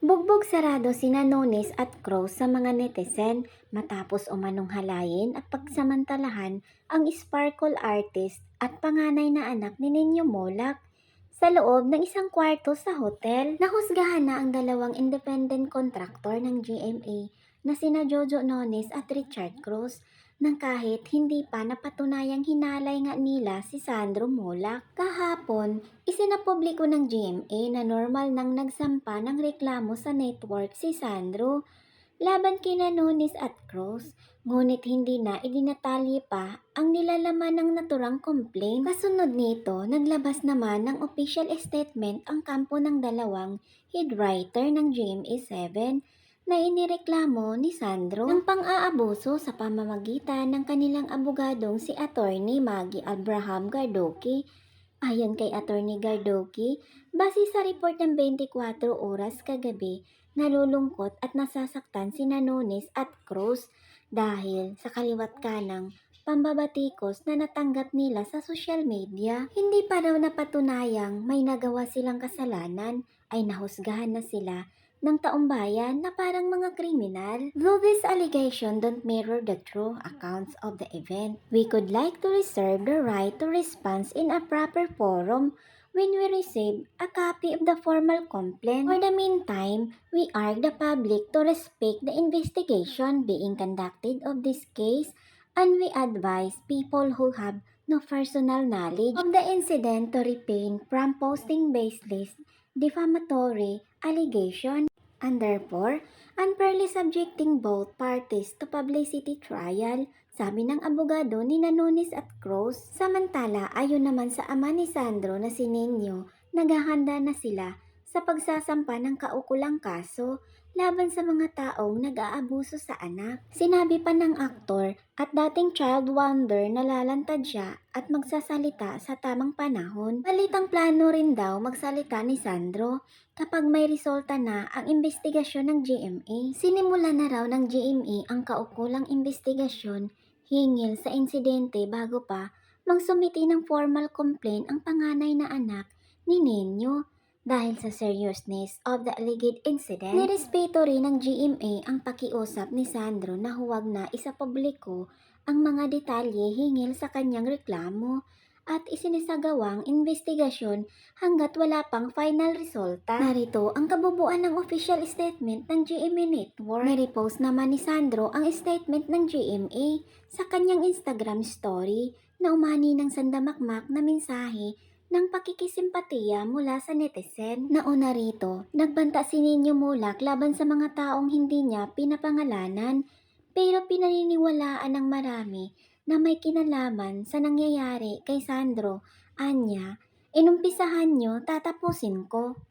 Bugbog sarado sina Nones at Cross sa mga netizen matapos umanong halayin at pagsamantalahan ang sparkle artist at panganay na anak ni Ninyo Molak sa loob ng isang kwarto sa hotel. Nahusgahan na ang dalawang independent contractor ng GMA na sina Jojo Nones at Richard Cruz nang kahit hindi pa napatunayang hinalay nga nila si Sandro Molak. Kahapon, isinapubliko ng GMA na normal nang nagsampa ng reklamo sa network si Sandro laban kina Nunes at Cruz. Ngunit hindi na idinatali pa ang nilalaman ng naturang complaint. Kasunod nito, naglabas naman ng official statement ang kampo ng dalawang head writer ng GMA7 na inireklamo ni Sandro ng pang-aabuso sa pamamagitan ng kanilang abogadong si Attorney Maggie Abraham Gardoki. Ayon kay Attorney Gardoki, base sa report ng 24 oras kagabi, nalulungkot at nasasaktan si Nanones at Cruz dahil sa kaliwat kanang pambabatikos na natanggap nila sa social media. Hindi pa raw napatunayang may nagawa silang kasalanan ay nahusgahan na sila ng taumbayan na parang mga kriminal. Though this allegation don't mirror the true accounts of the event, we could like to reserve the right to respond in a proper forum when we receive a copy of the formal complaint. For the meantime, we urge the public to respect the investigation being conducted of this case and we advise people who have no personal knowledge of the incident to refrain from posting baseless defamatory allegation and therefore unfairly subjecting both parties to publicity trial, sabi ng abogado ni Nanonis at Cruz. Samantala, ayon naman sa ama ni Sandro na si Nino, naghahanda na sila sa pagsasampa ng kaukulang kaso laban sa mga taong nag-aabuso sa anak. Sinabi pa ng aktor at dating child wonder na lalantad siya at magsasalita sa tamang panahon. Balitang plano rin daw magsalita ni Sandro kapag may resulta na ang investigasyon ng GMA. Sinimula na raw ng GMA ang kaukulang investigasyon hingil sa insidente bago pa magsumiti ng formal complaint ang panganay na anak ni Nenyo dahil sa seriousness of the alleged incident. Nirespeto rin ng GMA ang pakiusap ni Sandro na huwag na isapubliko ang mga detalye hingil sa kanyang reklamo at isinisagawang investigasyon hanggat wala pang final resulta. Narito ang kabubuan ng official statement ng GMA Network. Nirepost naman ni Sandro ang statement ng GMA sa kanyang Instagram story na umani ng sandamakmak na mensahe ng pakikisimpatiya mula sa netizen. Nauna rito, nagbanta si Ninyo Mulak laban sa mga taong hindi niya pinapangalanan pero pinaniniwalaan ng marami na may kinalaman sa nangyayari kay Sandro. Anya, inumpisahan nyo, tatapusin ko.